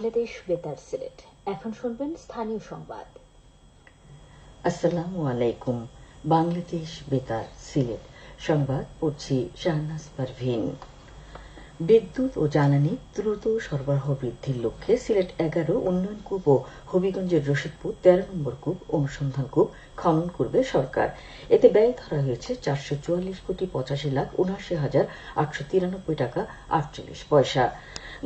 বাংলাদেশ বেতার সিলেট। এখন শুনবেন স্থানীয় সংবাদ। আসসালামু আলাইকুম, বাংলাদেশ বেতার সিলেট। সংবাদ পড়ছি শাহনাজ পারভিন। বিদ্যুৎ ও জ্বালানি দ্রুত সরবরাহ বৃদ্ধির লক্ষ্যে সিলেট এগারো, উন্নয়ন কূপ ও হবিগঞ্জের রশিদপুর তেরো নম্বর কূপ, অনুসন্ধান কূপ খনন করবে সরকার। এতে ব্যয় ধরা হয়েছে চারশো চুয়াল্লিশ কোটি পঁচাশি লাখ উনআশি হাজার আটশো তিরানব্বই টাকা আটচল্লিশ পয়সা।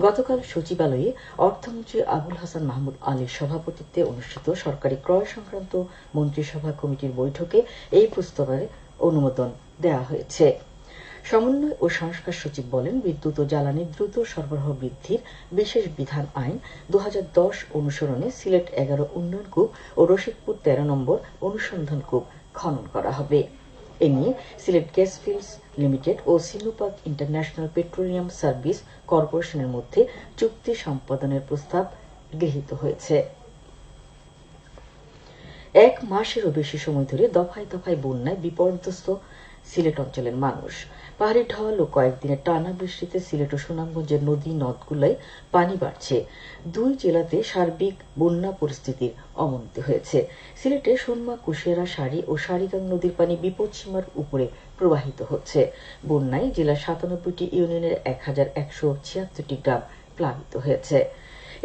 গতকাল সচিবালয়ে অর্থমন্ত্রী আবুল হাসান মাহমুদ আলীর সভাপতিত্বে অনুষ্ঠিত সরকারি ক্রয় সংক্রান্ত মন্ত্রিসভা কমিটির বৈঠকে এই প্রস্তাবে অনুমোদন দেওয়া হয়েছে। সমন্বয় ও সংস্কার সচিব বলেন, বিদ্যুৎ ও জ্বালানি দ্রুত সরবরাহ বৃদ্ধির বিশেষ বিধান আইন দু হাজার দশ অনুসরণে সিলেট এগারো উন্নয়ন কূপ ও রশিদপুর তেরো নম্বর অনুসন্ধান কূপ খনন করা হবে। এ নিয়ে সিলেট গ্যাস ফিল্ডস লিমিটেড ও সিনুপাক ইন্টারন্যাশনাল পেট্রোলিয়াম সার্ভিস কর্পোরেশনের মধ্যে চুক্তি সম্পাদনের প্রস্তাব গৃহীত হয়েছে। এক মাসেরও বেশি সময় ধরে দফায় দফায় বন্যায় বিপর্যস্ত সিলেট অঞ্চলের মানুষ। পাহাড়ি ঢল ও কয়েকদিনের টানা বৃষ্টিতে সিলেট ও সুনামগঞ্জের নদী নদগুলোয় পানি বাড়ছে। দুই জেলাতে সার্বিক বন্যা পরিস্থিতির অবনতি হয়েছে। সিলেটে সুনমা কুশিয়ারা, সারি ও সারিগাং নদীর পানি বিপদসীমার উপরে প্রবাহিত হচ্ছে। বন্যায় জেলার সাতানব্বইটি ইউনিয়নের এক হাজার একশো ছিয়াত্তরটি গ্রাম প্লাবিত হয়েছে।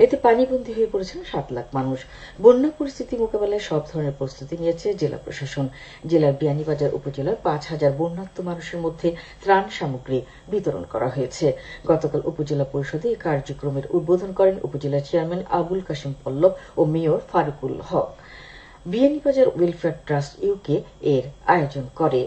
এতে পানিবন্দী হয়ে পড়েছেন সাত লাখ মানুষ। বন্যা পরিস্থিতি মোকাবেলায় সব ধরনের প্রস্তুতি নিয়েছে জেলা প্রশাসন। জেলার বিয়ানীবাজার উপজেলার পাঁচ হাজার বন্যার্ত মানুষের মধ্যে ত্রাণ সামগ্রী বিতরণ করা হয়েছে। গতকাল উপজেলা পরিষদে এই কার্যক্রমের উদ্বোধন করেন উপজেলা চেয়ারম্যান আবুল কাশিম পল্লব ও mayor Faruqul Haque. Beanibazar welfare trust UK এর আয়োজন করে।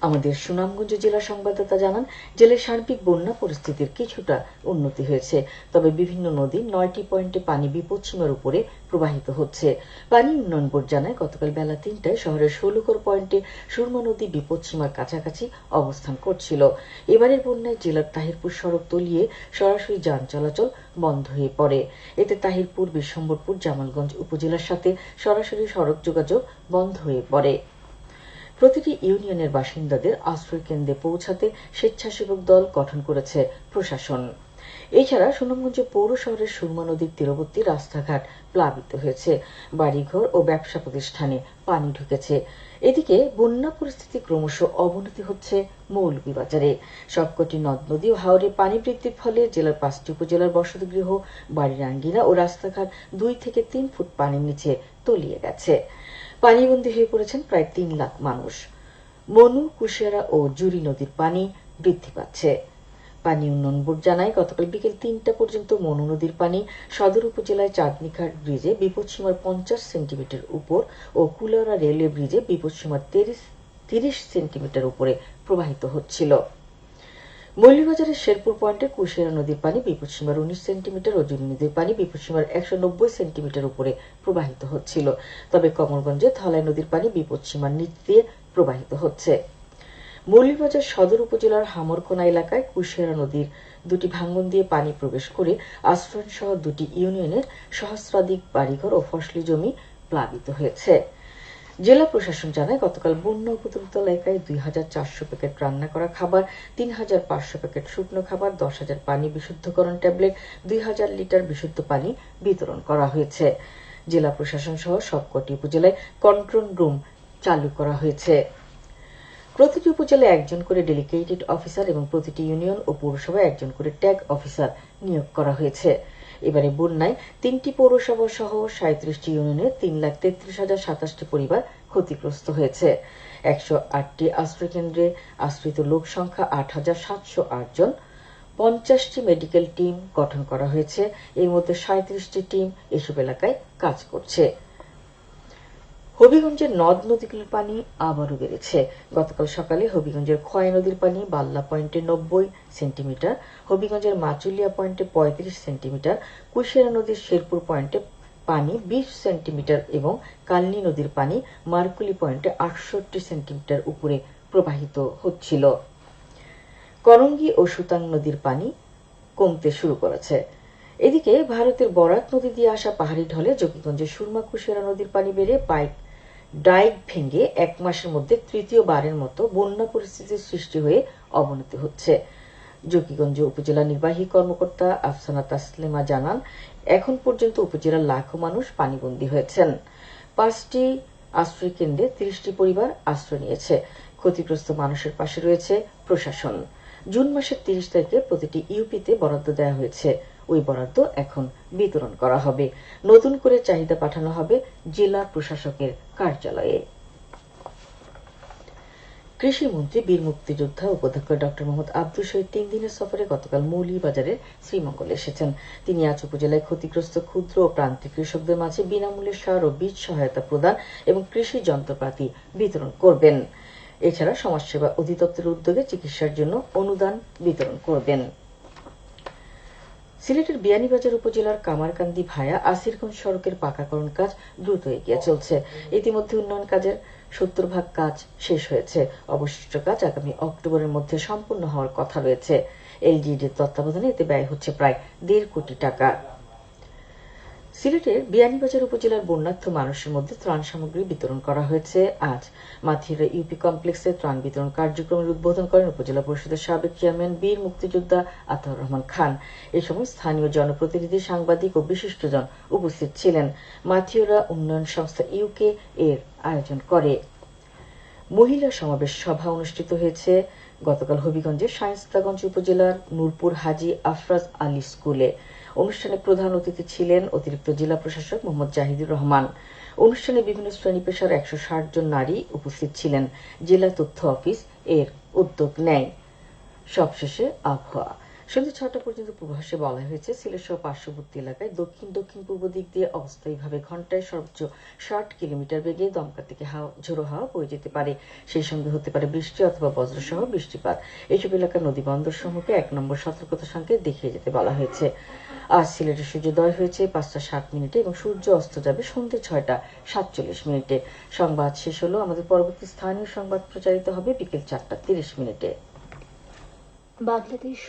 আমাদের সুনামগঞ্জ জেলা সংবাদদাতা জানান জেলার সার্বিক বন্যা পরিস্থিতির কিছুটা উন্নতি হয়েছে। তবে বিভিন্ন নদীর নয়টি পয়েন্টে পানি বিপদসীমার উপরে প্রবাহিত হচ্ছে। পানি উন্নয়ন বোর্ড জানায়, গতকাল বেলা তিনটায় শহরের ষোলকর পয়েন্টে সুরমা নদী বিপদসীমার কাছাকাছি অবস্থান করছিল। এবারের বন্যায় জেলার তাহিরপুর সড়ক তলিয়ে সরাসরি যান চলাচল বন্ধ হয়ে পড়ে। এতে তাহিরপুর, বিশ্বম্বরপুর, জামালগঞ্জ উপজেলার সাথে সরাসরি সড়ক যোগাযোগ বন্ধ হয়ে পড়ে। প্রতিটি ইউনিয়নের বাসিন্দাদের আশ্রয় কেন্দ্রে পৌঁছাতে স্বেচ্ছাসেবক দল গঠন করেছে প্রশাসন। এছাড়া সুনামগঞ্জ পৌর শহরের সুরমা নদীর তীরবর্তী রাস্তাঘাট প্লাবিত হয়েছে। বাড়িঘর ও ব্যবসা প্রতিষ্ঠানে পানি ঢুকেছে। এদিকে বন্যা পরিস্থিতি ক্রমশ অবনতি হচ্ছে মৌলভীবাজারে সবকটি নদ, নদী ও হাওরে পানি বৃদ্ধির ফলে জেলার পাঁচটি উপজেলার বসতিগৃহ বাড়ির আঙ্গিনা ও রাস্তাঘাট দুই থেকে তিন ফুট পানির নিচে তলিয়ে গেছে। পানিবন্দী হয়ে পড়েছেন প্রায় তিন লাখ মানুষ। মনু, কুশিয়ারা ও জুরি নদীর পানি বৃদ্ধি পাচ্ছে। পানি উন্নয়ন বোর্ড জানায়, গতকাল বিকেল তিনটা পর্যন্ত মনু নদীর পানি সদর উপজেলায় চাঁদনিঘাট ব্রিজে বিপদসীমার পঞ্চাশ সেন্টিমিটার উপর ও কুলারা রেলওয়ে ব্রিজে বিপদসীমার তিরিশ সেন্টিমিটার উপরে প্রবাহিত হচ্ছিল। মৌলভীবাজারের শেরপুর পয়েন্টে কুশিয়ারা নদীর পানি বিপদসীমার উনিশ সেন্টিমিটার ও জুনি নদীর পানি বিপদসীমার একশো নব্বই সেন্টিমিটার উপরে প্রবাহিত হচ্ছিল। তবে কমলগঞ্জে ধলাই নদীর পানি বিপদসীমার নিচ দিয়ে প্রবাহিত হচ্ছে। মৌলভীবাজার সদর উপজেলার হামরকোনা এলাকায় কুশিয়ারা নদীর দুটি ভাঙ্গন দিয়ে পানি প্রবেশ করে আশ্রয়ন সহ দুটি ইউনিয়নের সহস্রাধিক বাড়িঘর ও ফসলি জমি প্লাবিত হয়েছে। জেলা প্রশাসন জানায়, গতকাল বন্যা উপদ্রুত এলাকায় দুই হাজার চারশো প্যাকেট রান্না করা খাবার, তিন হাজার পাঁচশো প্যাকেট শুকনো খাবার, দশ হাজার পানি বিশুদ্ধকরণ ট্যাবলেট, দুই হাজার লিটার বিশুদ্ধ পানি বিতরণ করা হয়েছে। জেলা প্রশাসন সহ সবকটি উপজেলায় কন্ট্রোল রুম চালু করা হয়েছে। প্রতিটি উপজেলায় একজন করে ডেলিগেটেড অফিসার এবং প্রতিটি ইউনিয়ন ও পৌরসভায় একজন করে ট্যাগ অফিসার নিয়োগ করা হয়েছে। এবারে বন্যায় তিনটি পৌরসভা সহ সাঁত্রিশটি ইউনিয়নের তিন লাখ তেত্রিশ হাজার সাতাশটি পরিবার ক্ষতিগ্রস্ত হয়েছে। একশো আটটি আশ্রয়কেন্দ্রে আশ্রিত লোক সংখ্যা আট হাজার সাতশো আট জন। পঞ্চাশটি মেডিকেল টিম গঠন করা হয়েছে। এর মধ্যে সাঁত্রিশটি টিম এসব এলাকায় কাজ করছে। হবিগঞ্জের নদ নদীগুলোর পানি আবারও বেড়েছে। গতকাল সকালে হবিগঞ্জের খয় নদীর পানি বাল্লা পয়েন্টে নব্বই সেন্টিমিটার, হবিগঞ্জের মাচুলিয়া পয়েন্টে পঁয়ত্রিশ সেন্টিমিটার, কুশিয়ারা নদীর শেরপুর পয়েন্টে পানি বিশ সেন্টিমিটার এবং কালনি নদীর পানি মার্কুলি পয়েন্টে আটষট্টি সেন্টিমিটার উপরে প্রবাহিত হচ্ছিল। করঙ্গি ও সুতাং নদীর পানি কমতে শুরু করেছে। এদিকে ভারতের বরাক নদী দিয়ে আসা পাহাড়ি ঢলে যোগীগঞ্জের সুরমা কুশিয়ারা নদীর পানি বেড়ে পাইপ ডাইক ভেঙে এক মাসের মধ্যে তৃতীয়বারের মতো বন্যা পরিস্থিতির সৃষ্টি হয়ে অবনতি হচ্ছে। জকিগঞ্জ উপজেলা নির্বাহী কর্মকর্তা আফসানা তাসলিমা জানান, এখন পর্যন্ত উপজেলার লাখো মানুষ পানিবন্দী হয়েছেন। পাঁচটি আশ্রয় কেন্দ্রে তিরিশটি পরিবার আশ্রয় নিয়েছে। ক্ষতিগ্রস্ত মানুষের পাশে রয়েছে প্রশাসন। জুন মাসের তিরিশ তারিখে প্রতিটি ইউপিতে বরাদ্দ দেওয়া হয়েছে। ওই বরাদ্দ এখন বিতরণ করা হবে। নতুন করে চাহিদা পাঠানো হবে জেলা প্রশাসকের কার্যালয়ে। কৃষিমন্ত্রী বীর মুক্তিযোদ্ধা উপাধ্যক্ষ ডক্টর মোহাম্মদ আব্দুল শহীদ তিন দিনের সফরে গতকাল মৌলভীবাজারের শ্রীমঙ্গলে এসেছেন। তিনি আজ উপজেলায় ক্ষতিগ্রস্ত ক্ষুদ্র ও প্রান্তিক কৃষকদের মাঝে বিনামূল্যে সার ও বীজ সহায়তা প্রদান এবং কৃষি যন্ত্রপাতি বিতরণ করবেন। এছাড়া সমাজসেবা অধিদপ্তরের উদ্যোগে চিকিৎসার জন্য অনুদান বিতরণ করবেন। সিলেটের বিয়ানীবাজার উপজেলার কামারকান্দি ভায়া আসিরগঞ্জ সড়কের পাকাকরণ কাজ দ্রুত এগিয়ে চলছে। ইতিমধ্যে উন্নয়ন কাজের সত্তর ভাগ কাজ শেষ হয়েছে। অবশিষ্ট কাজ আগামী অক্টোবরের মধ্যে সম্পূর্ণ হওয়ার কথা রয়েছে। এলজিডির তত্ত্বাবধানে এতে ব্যয় হচ্ছে প্রায় দেড় কোটি টাকা। সিলেটের বিয়ানীবাজার উপজেলার বন্যার্থ মানুষের মধ্যে ত্রাণ সামগ্রী বিতরণ করা হয়েছে। আজ মাথিরা ইউপি কমপ্লেক্সে ত্রাণ বিতরণ কার্যক্রমের উদ্বোধন করেন উপজেলা পরিষদের সাবেক চেয়ারম্যান, বীর মুক্তিযোদ্ধা আতাউর রহমান খান। এ সময় স্থানীয় জনপ্রতিনিধি, সাংবাদিক ও বিশিষ্টজন উপস্থিত ছিলেন। মাথিওরা উন্নয়ন সংস্থা ইউকে এর আয়োজন করে। মহিলা সমাবেশ সভা অনুষ্ঠিত হয়েছে। গতকাল হবিগঞ্জের শায়স্তাগঞ্জ উপজেলার নূরপুর হাজি আফরাজ আলী স্কুলে। অনুষ্ঠানে প্রধান অতিথি ছিলেন অতিরিক্ত জেলা প্রশাসক মোহাম্মদ জাহিদুর রহমান। অনুষ্ঠানে বিভিন্ন শ্রেণি পেশার একশো ষাট জন নারী উপস্থিত ছিলেন। জেলা তথ্য অফিস এর উদ্যোগ নেয়। সবশেষে আবহাওয়া। সন্ধ্যে ছটা পর্যন্ত পূর্বাভাসে বলা হয়েছে সিলেট সহ পার্শ্ববর্তী এলাকায় দক্ষিণ দক্ষিণ পূর্ব দিক দিয়ে অস্থায়ীভাবে ঘন্টায় সর্বোচ্চ ষাট কিলোমিটার বেগে দমকা থেকে হাওয়া, ঝোড়ো হাওয়া বয়ে যেতে পারে। সেই সঙ্গে হতে পারে বৃষ্টি অথবা বজ্রসহ বৃষ্টিপাত। এইসব এলাকার নদী বন্দর সমূহকে এক নম্বর সতর্কতা সংকেত দেখিয়ে যেতে বলা হয়েছে। আজ সিলেটে সূর্যোদয় হয়েছে পাঁচটা সাত মিনিটে এবং সূর্য অস্ত যাবে সন্ধ্যে ছয়টা সাতচল্লিশ মিনিটে। সংবাদ শেষ হলো। আমাদের পরবর্তী স্থানীয় সংবাদ প্রচারিত হবে বিকেল চারটা তিরিশ মিনিটে। বাংলাদেশ